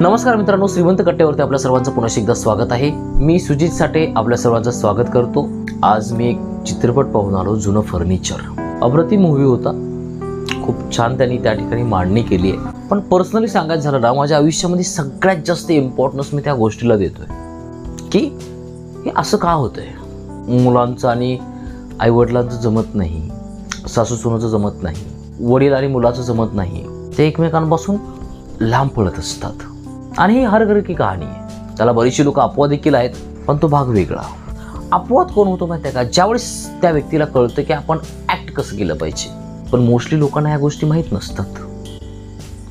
नमस्कार मित्रांनो श्रीमंत कट्ट्यावरती आपल्या सर्वांचं पुन्हा एकदा स्वागत आहे. मी सुजित साठे आपल्या सर्वांचं स्वागत करतो. आज मी एक चित्रपट पाहून आलो जुनं फर्निचर. अप्रतिम मूवी होता. खूप छान त्यांनी त्या ठिकाणी मांडणी केली आहे. पण पर्सनली सांगायचं झालं ना माझ्या आयुष्यामध्ये सगळ्यात जास्त इम्पॉर्टन्स मी त्या गोष्टीला देतोय. की हे असं का होतंय? मुलांचं आणि आईवडिलांचं जमत नाही सासू सुनाचं जमत नाही वडील आणि मुलाचं जमत नाही. ते एकमेकांपासून लांब पळत असतात. आणि ही हर घर की कहाणी आहे. त्याला बरीचशी लोक अपवाद देखील आहेत पण तो भाग वेगळा. अपवाद कोण होतो माहिती आहे का? ज्यावेळेस त्या व्यक्तीला कळतं की आपण ॲक्ट कसं केलं पाहिजे. पण मोस्टली लोकांना ह्या गोष्टी माहीत नसतात.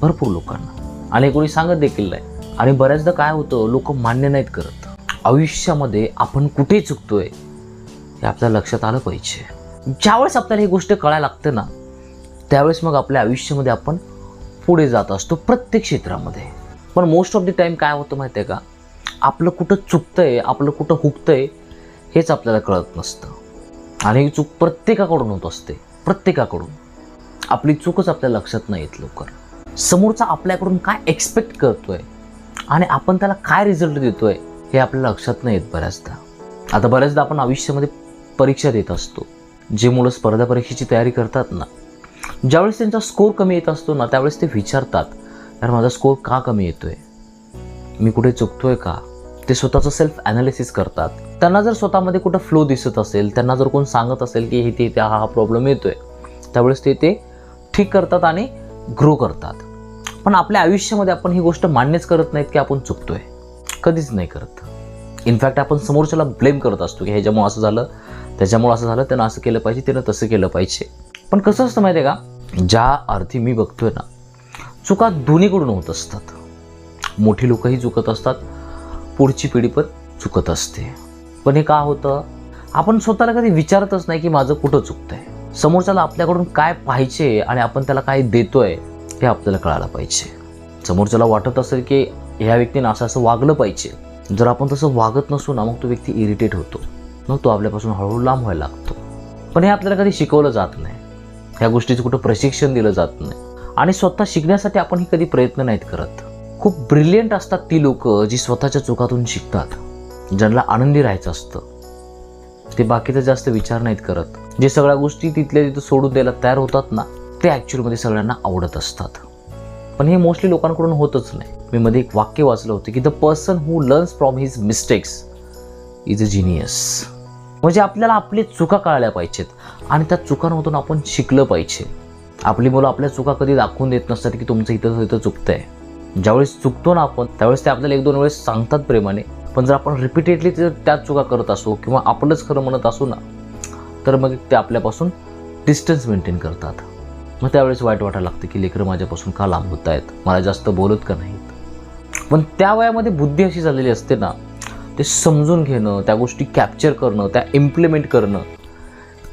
भरपूर लोकांना. आणि कोणी सांगत देखील नाही. आणि बऱ्याचदा काय होतं लोक मान्य नाहीत करत. आयुष्यामध्ये आपण कुठे चुकतोय हे आपल्या लक्षात आलं पाहिजे. ज्यावेळेस आपल्याला ही गोष्ट कळायला लागते ना त्यावेळेस मग आपल्या आयुष्यामध्ये आपण पुढे जात असतो प्रत्येक क्षेत्रामध्ये. पण मोस्ट ऑफ द टाईम काय होतं माहिती आहे का? आपलं कुठं चुकतं आहे आपलं कुठं हुकतं आहे हेच आपल्याला कळत नसतं. आणि ही चूक प्रत्येकाकडून होत असते. प्रत्येकाकडून. आपली चूकच आपल्या लक्षात नाही येत लवकर. समोरचा आपल्याकडून काय एक्सपेक्ट करतो आहे आणि आपण त्याला काय रिझल्ट देतो आहे हे आपल्या लक्षात नाही येत बऱ्याचदा. आता बऱ्याचदा आपण आयुष्यामध्ये परीक्षा देत असतो. जे मुलं स्पर्धा परीक्षेची तयारी करतात ना ज्यावेळेस त्यांचा स्कोर कमी येत असतो ना त्यावेळेस ते विचारतात यार माझा स्कोर का कमी येतोय? मी कुठे चुकतोय का? ते स्वतःचं सेल्फ ॲनालिसिस करतात. त्यांना जर स्वतःमध्ये कुठं फ्लो दिसत असेल त्यांना जर कोण सांगत असेल की हे ते हा हा प्रॉब्लेम येतोय त्यावेळेस ते ते ठीक करतात आणि ग्रो करतात. पण आपल्या आयुष्यामध्ये आपण ही गोष्ट मान्यच करत नाहीत की आपण चुकतोय. कधीच नाही करत. इनफॅक्ट आपण समोरच्याला ब्लेम करत असतो की ह्याच्यामुळं असं झालं त्याच्यामुळं असं झालं त्यानं असं केलं पाहिजे त्यानं तसं केलं पाहिजे. पण कसं असतं माहिती आहे का? ज्या अर्थी मी बघतोय ना चुका दोन्हीकडून होत असतात. मोठी लोकही चुकत असतात पुढची पिढी पण चुकत असते. पण हे का होतं? आपण स्वतःला कधी विचारतच नाही की माझं कुठं चुकतं आहे समोरच्याला आपल्याकडून काय पाहिजे आणि आपण त्याला काय देतोय हे आपल्याला कळायला पाहिजे. समोरच्याला वाटत असेल की ह्या व्यक्तीने असं असं वागलं पाहिजे. जर आपण तसं वागत नसू ना मग तो व्यक्ती इरिटेट होतो. मग तो आपल्यापासून हळूहळू लांब व्हायला लागतो. पण हे आपल्याला कधी शिकवलं जात नाही. ह्या गोष्टीचं कुठं प्रशिक्षण दिलं जात नाही. आणि स्वतः शिकण्यासाठी आपण ही कधी प्रयत्न नाहीत करत. खूप ब्रिलियंट असतात ती लोक जी स्वतःच्या चुकातून शिकतात. ज्यांना आनंदी राहायचं असतं. ते बाकीचा जास्त विचार नाहीत करत. जे सगळ्या गोष्टी तिथल्या तिथं सोडून द्यायला तयार होतात ना ते ॲक्च्युअलमध्ये सगळ्यांना आवडत असतात. पण हे मोस्टली लोकांकडून होतच नाही. मी मध्ये एक वाक्य वाचलं होतं की the person who learns from his mistakes is a genius म्हणजे आपल्याला आपली चुका कळल्या पाहिजेत. आणि त्या चुकांमधून आपण शिकलं पाहिजे. आपली मुलं आपल्या चुका कधी दाखवून देत नसतात की तुमचं इथं इथं चुकतंय. ज्यावेळेस चुकतो ना आपण त्यावेळेस ते आपल्याला एक दोन वेळेस सांगतात प्रेमाने. पण जर आपण रिपीटेडली जर त्याच चुका करत असू किंवा आपणच खरं म्हणत असू ना तर मग ते आपल्यापासून डिस्टन्स मेंटेन करतात. मग त्यावेळेस वाईट वाटायला लागतं की लेकरं माझ्यापासून का लांब होत आहेत? मला जास्त बोलत का नाहीत? पण त्या वयामध्ये बुद्धी अशी झालेली असते ना ते समजून घेणं त्या गोष्टी कॅप्चर करणं त्या इम्प्लिमेंट करणं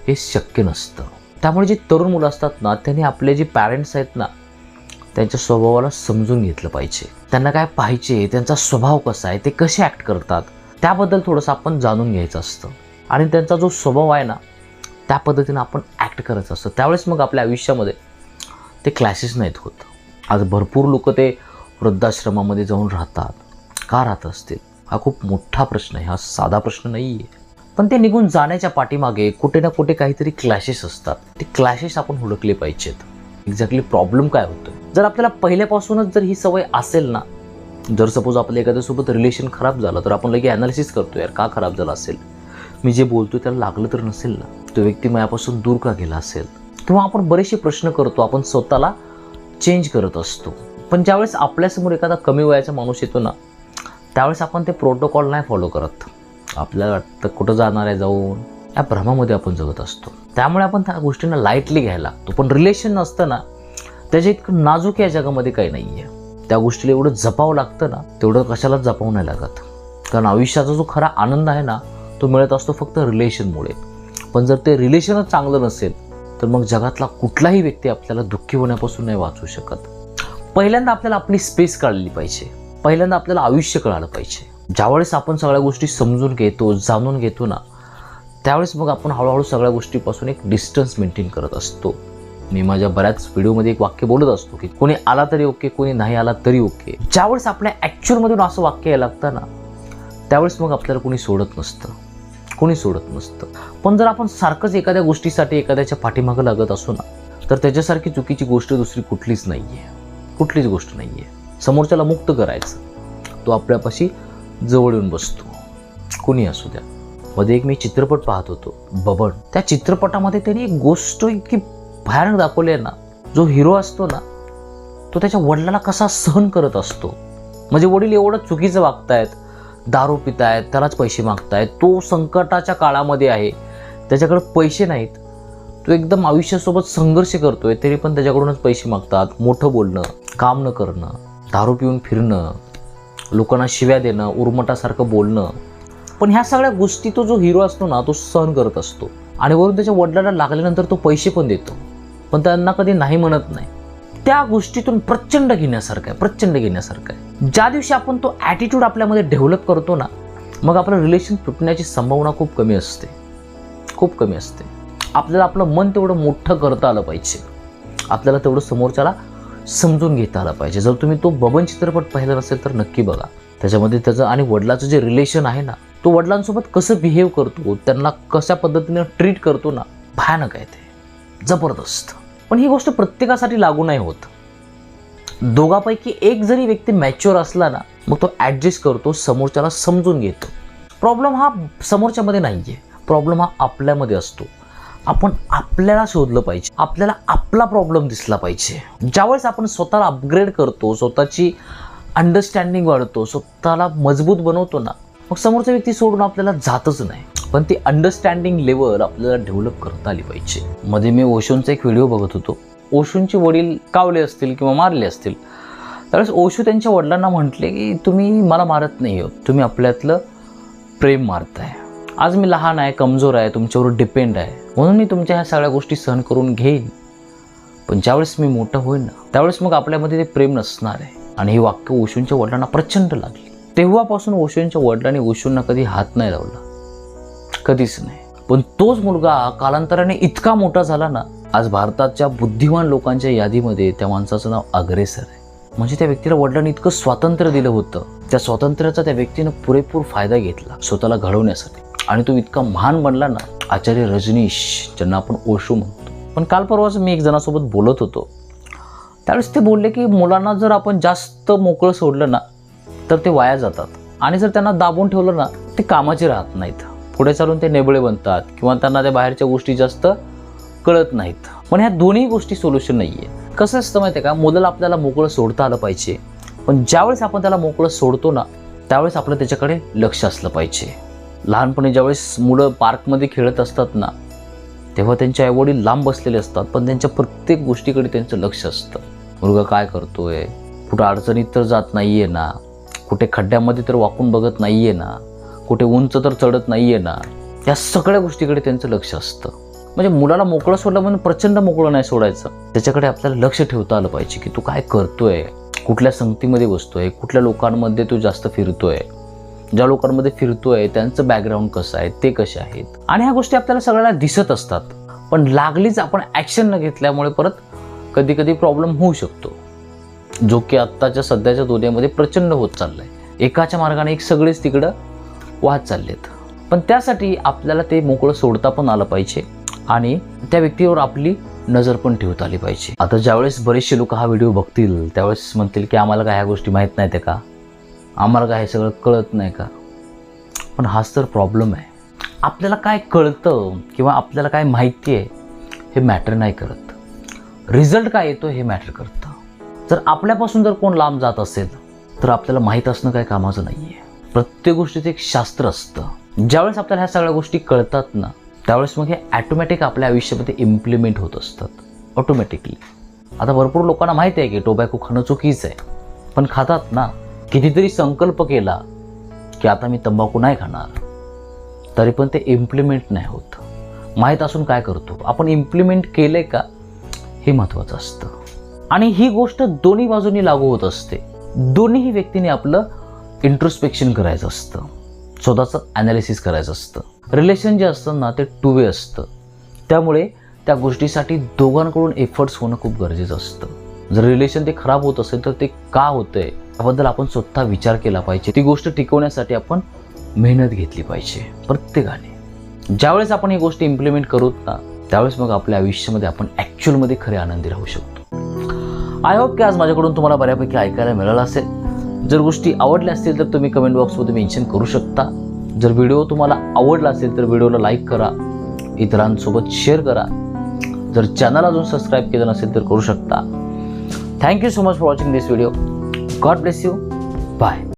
हे शक्य नसतं. त्यामुळे जी तरुण मुलं असतात ना त्यांनी आपले जे पॅरेंट्स आहेत ना त्यांच्या स्वभावाला समजून घेतलं पाहिजे. त्यांना काय पाहिजे त्यांचा स्वभाव कसा आहे ते कसे ॲक्ट करतात त्याबद्दल थोडंसं आपण जाणून घ्यायचं असतं. आणि त्यांचा जो स्वभाव आहे ना त्या पद्धतीनं आपण ॲक्ट करायचं असतं. त्यावेळेस मग आपल्या आयुष्यामध्ये ते क्लॅसेस नाहीत होत. आज भरपूर लोक ते वृद्धाश्रमामध्ये जाऊन राहतात. का राहत असतील? हा खूप मोठा प्रश्न आहे. हा साधा प्रश्न नाही आहे पण ते निघून जाण्याच्या पाठीमागे कुठे ना कुठे काहीतरी क्लॅशेस असतात. ते क्लॅशेस आपण हुडकले पाहिजेत. एक्झॅक्टली प्रॉब्लेम काय होतोय जर आपल्याला पहिल्यापासूनच जर ही सवय असेल ना जर सपोज आपलं एखाद्यासोबत रिलेशन खराब झालं तर आपण लगे ॲनालिसिस करतो यार का खराब झालं असेल? मी जे बोलतो त्याला लागलं तर नसेल ना? तो व्यक्ती माझ्यापासून दूर का गेला असेल? किंवा आपण बरेचसे प्रश्न करतो आपण स्वतःला चेंज करत असतो. पण ज्यावेळेस आपल्यासमोर एखादा कमी वयाचा माणूस येतो ना त्यावेळेस आपण ते प्रोटोकॉल नाही फॉलो करत. आपल्याला वाटतं कुठं जाणार आहे जाऊन? या भ्रमामध्ये आपण जगत असतो. त्यामुळे आपण त्या गोष्टींना लाईटली घ्यायला लागतो. पण रिलेशन नसतं ना त्याच्या इतकं नाजूक या जगामध्ये काही नाही आहे त्या गोष्टीला एवढं जपावं लागतं ना तेवढं कशालाच जपावं नाही लागत. कारण आयुष्याचा जो खरा आनंद आहे ना तो मिळत असतो फक्त रिलेशनमुळे पण जर ते रिलेशनच चांगलं नसेल तर मग जगातला कुठलाही व्यक्ती आपल्याला दुःखी होण्यापासून नाही वाचू शकत. पहिल्यांदा आपल्याला आपली स्पेस काढली पाहिजे. पहिल्यांदा आपल्याला आयुष्य कळालं पाहिजे. ज्यावेळेस आपण सगळ्या गोष्टी समजून घेतो जाणून घेतो ना त्यावेळेस मग आपण हळूहळू सगळ्या गोष्टीपासून एक डिस्टन्स मेंटेन करत असतो. मी माझ्या बऱ्याच व्हिडिओमध्ये एक वाक्य बोलत असतो की कोणी आला तरी ओके कोणी नाही आला तरी ओके ज्यावेळेस आपल्या ॲक्च्युअलमधून असं वाक्य यायला लागतं ना त्यावेळेस मग आपल्याला कोणी सोडत नसतं. कोणी सोडत नसतं. पण जर आपण सारखंच एखाद्या गोष्टीसाठी एखाद्याच्या पाठीमागं लागत असू ना तर त्याच्यासारखी चुकीची गोष्ट दुसरी कुठलीच नाही आहे कुठलीच गोष्ट नाही आहे समोरच्याला मुक्त करायचं. तो आपल्यापाशी जवळ येऊन बसतो. कोणी असू द्या. मध्ये एक मी चित्रपट पाहत होतो. बबन. त्या चित्रपटामध्ये त्यांनी एक गोष्ट इतकी भयानक दाखवली आहे ना. जो हिरो असतो ना तो त्याच्या वडिलाला कसा सहन करत असतो. म्हणजे वडील एवढं चुकीचं वागतायत दारू पितायत त्यालाच पैसे मागतायत. तो संकटाच्या काळामध्ये आहे. त्याच्याकडे पैसे नाहीत. तो एकदम आयुष्यासोबत संघर्ष करतोय. तरी पण त्याच्याकडूनच पैसे मागतात. मोठं बोलणं काम न करणं दारू पिऊन फिरणं. लोकांना शिव्या देणं उर्मटासारखं बोलणं. पण ह्या सगळ्या गोष्टी तो जो हिरो असतो ना तो सहन करत असतो. आणि वरून त्याच्या वडिलांना लागल्यानंतर तो पैसे पण देतो. पण त्यांना कधी नाही म्हणत नाही. त्या गोष्टीतून प्रचंड घेण्यासारखं आहे प्रचंड घेण्यासारखं आहे. ज्या दिवशी आपण तो ॲटिट्यूड आपल्यामध्ये डेव्हलप करतो ना मग आपलं रिलेशन तुटण्याची संभावना खूप कमी असते. खूप कमी असते. आपल्याला आपलं मन तेवढं मोठं करता आलं पाहिजे. आपल्याला तेवढं समोरच्याला समजून घेता आला पाहिजे. जर तुम्ही तो बबन चित्रपट पाहिला नसेल तर नक्की बघा. त्याच्यामध्ये त्याचं आणि वडिलाचं जे रिलेशन आहे ना तो वडिलांसोबत कसं बिहेव करतो त्यांना कशा पद्धतीने ट्रीट करतो ना भयानक आहे ते. जबरदस्त. पण ही गोष्ट प्रत्येकासाठी लागू नाही होत. दोघापैकी एक जरी व्यक्ती मॅच्युअर असला ना मग तो ॲडजस्ट करतो समोरच्याला समजून घेतो. प्रॉब्लेम हा समोरच्यामध्ये नाही आहे प्रॉब्लेम हा आपल्यामध्ये असतो. आपण आपल्याला शोधलं पाहिजे. आपल्याला आपला प्रॉब्लेम दिसला पाहिजे. ज्यावेळेस आपण स्वतःला अपग्रेड करतो स्वतःची अंडरस्टँडिंग वाढतो स्वतःला मजबूत बनवतो ना मग समोरचा व्यक्ती सोडून आपल्याला जातच नाही. पण ती अंडरस्टँडिंग लेवल आपल्याला डेव्हलप करता आली पाहिजे. मध्ये मी ओशोंचा एक व्हिडिओ बघत होतो. ओशोंचे वडील कावले असतील किंवा मारले असतील. त्यावेळेस ओशो त्यांच्या वडिलांना म्हटले की तुम्ही मला मारत नाही आहोत. तुम्ही आपल्यातलं प्रेम मारताय. आज मी लहान आहे कमजोर आहे तुमच्यावर डिपेंड आहे. म्हणून मी तुमच्या ह्या सगळ्या गोष्टी सहन करून घेईन. पण ज्यावेळेस मी मोठं होईन ना त्यावेळेस मग आपल्यामध्ये ते प्रेम नसणार आहे. आणि हे वाक्य ओशूंच्या वडिलांना प्रचंड लागले. तेव्हापासून ओशूंच्या वडिलांनी ओशूंना कधी हात नाही लावला. कधीच नाही. पण तोच मुलगा कालांतराने इतका मोठा झाला ना आज भारताच्या बुद्धिमान लोकांच्या यादीमध्ये त्या माणसाचं नाव अग्रेसर आहे. म्हणजे त्या व्यक्तीला वडिलांनी इतकं स्वातंत्र्य दिलं होतं. त्या स्वातंत्र्याचा त्या व्यक्तीनं पुरेपूर फायदा घेतला स्वतःला घडवण्यासाठी. आणि तो इतका महान बनला ना आचार्य रजनीश ज्यांना आपण ओशू म्हणतो. पण काल परवाच मी एक जणासोबत बोलत होतो. त्यावेळेस ते बोलले की मुलांना जर आपण जास्त मोकळं सोडलं ना तर ते वाया जातात. आणि जर त्यांना दाबून ठेवलं ना ते कामाचे राहत नाहीत. पुढे चालून ते नेबळे बनतात किंवा त्यांना त्या बाहेरच्या गोष्टी जास्त कळत नाहीत. पण ह्या दोन्ही गोष्टी सोल्युशन नाही आहे कसं असतं माहिती आहे का? मुलाला आपल्याला मोकळं सोडता आलं पाहिजे. पण ज्यावेळेस आपण त्याला मोकळं सोडतो ना त्यावेळेस आपलं त्याच्याकडे लक्ष असलं पाहिजे. लहानपणी ज्यावेळेस मुलं पार्कमध्ये खेळत असतात ना तेव्हा त्यांचे आईवडील लांब बसलेले असतात पण त्यांच्या प्रत्येक गोष्टीकडे त्यांचं लक्ष असतं. मुलगा काय करतोय? कुठं अडचणीत तर जात नाही आहे ना. कुठे खड्ड्यामध्ये तर वाकून बघत नाही आहे ना. कुठे उंच तर चढत नाही आहे ना. या सगळ्या गोष्टीकडे त्यांचं लक्ष असतं. म्हणजे मुलाला मोकळं सोडलं म्हणून प्रचंड मोकळं नाही सोडायचं. त्याच्याकडे आपल्याला लक्ष ठेवता आलं पाहिजे की तू काय करतोय? कुठल्या संगतीमध्ये बसतोय? कुठल्या लोकांमध्ये तू जास्त फिरतोय? ज्या लोकांमध्ये फिरतोय त्यांचं बॅकग्राऊंड कसं आहे ते कसे आहेत? आणि ह्या गोष्टी आपल्याला सगळ्याला दिसत असतात. पण लागलीच आपण ॲक्शन न घेतल्यामुळे परत कधी कधी प्रॉब्लेम होऊ शकतो. जो की आत्ताच्या सध्याच्या दुनियेमध्ये प्रचंड होत चाललाय. एकाच्या मार्गाने एक सगळेच तिकडं वाहत चाललेत. पण त्यासाठी आपल्याला ते मोकळं सोडता पण आलं पाहिजे. आणि त्या व्यक्तीवर आपली नजर पण ठेवता आली पाहिजे. आता ज्यावेळेस बरेचसे लोक हा व्हिडिओ बघतील त्यावेळेस म्हणतील की आम्हाला काय ह्या गोष्टी माहीत नाहीत का? आम्हाला काय हे सगळं कळत नाही का? पण हाच तर प्रॉब्लेम आहे. आपल्याला काय कळतं किंवा आपल्याला काय माहिती आहे हे मॅटर नाही करत. रिझल्ट काय येतो हे मॅटर करतं. जर आपल्यापासून जर कोण लांब जात असेल तर आपल्याला माहीत असणं काय कामाचं नाही आहे प्रत्येक गोष्टीचं एक शास्त्र असतं. ज्यावेळेस आपल्याला ह्या सगळ्या गोष्टी कळतात ना त्यावेळेस मग हे ॲटोमॅटिक आपल्या आयुष्यामध्ये इम्प्लिमेंट होत असतात. ऑटोमॅटिकली आता भरपूर लोकांना माहिती आहे की टोबॅको खाणं चुकीचं आहे. पण खातात ना? कितीतरी संकल्प केला की आता मी तंबाखू नाही खाणार. तरी पण ते इम्प्लिमेंट नाही होत. माहीत असून काय करतो? आपण इम्प्लिमेंट केले का? हे महत्त्वाचं असतं. आणि ही गोष्ट दोन्ही बाजूनी लागू होत असते. दोन्हीही व्यक्तीने आपलं इंट्रोस्पेक्शन करायचं असतं. स्वतःचं ॲनालिसिस करायचं असतं. रिलेशन जे असतं ना ते टू वे असतं. त्यामुळे त्या गोष्टीसाठी दोघांकडून एफर्ट्स होणं खूप गरजेचं असतं. जर रिलेशन ते खराब होत असेल तर ते का होतं आहे याबद्दल आपण स्वतः विचार केला पाहिजे. ती गोष्ट टिकवण्यासाठी आपण मेहनत घेतली पाहिजे प्रत्येकाने. ज्यावेळेस आपण ही गोष्ट इम्प्लिमेंट करू ना त्यावेळेस मग आपल्या आयुष्यामध्ये आपण ॲक्च्युअलमध्ये खरे आनंदी राहू शकतो. आय होप की आज माझ्याकडून तुम्हाला बऱ्यापैकी ऐकायला मिळालं असेल. जर गोष्टी आवडल्या असतील तर तुम्ही कमेंट बॉक्समध्ये मेन्शन करू शकता. जर व्हिडिओ तुम्हाला आवडला असेल तर व्हिडिओला लाईक करा. इतरांसोबत शेअर करा. जर चॅनल अजून सबस्क्राईब केलं नसेल तर करू शकता. Thank you so much for watching this video God bless you. Bye.